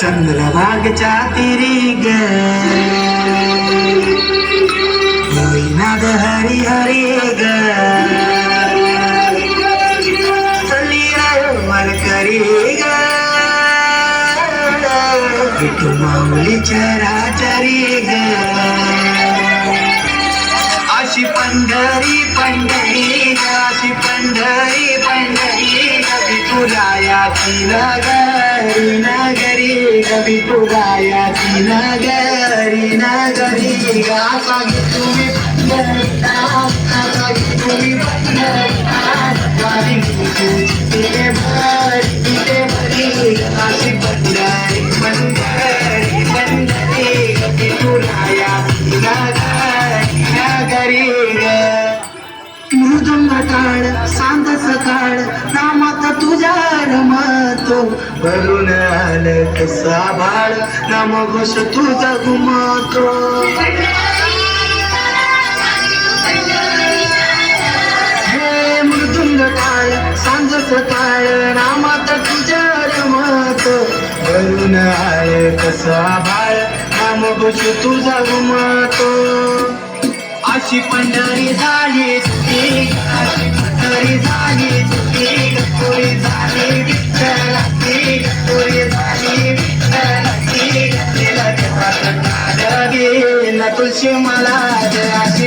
चंद्रभागच्या तिरी ग हरी हरी ग चली रे माऊली चराचरी ग अशी पंढरी पंढरी अशी पंढरी पंढरी कवी तुला याची नगरी नगरी कवी तुला याची नगरी नगरी गासा तुम्ही तुम्ही वारी तिथे भरी तिथे भरी अशी पंढरी पंढरी पंढरी कवी तुला याची नगरी नगरी ग। मृदुंग टाळ सांग सकाळ नामात तुझ्या रमा रमतो भरून आलं कसा बाळ नाम घोष तुझा घुमतो हे मृदुंग टाळ सांग सकाळ नामात तुझ्या रमतो भरून आलं कसा बाळ नाम घोष तुझा घुमतो अशी पंढरी झाली तुझी अशी पंढरी झाली. तुळशी मला जयाची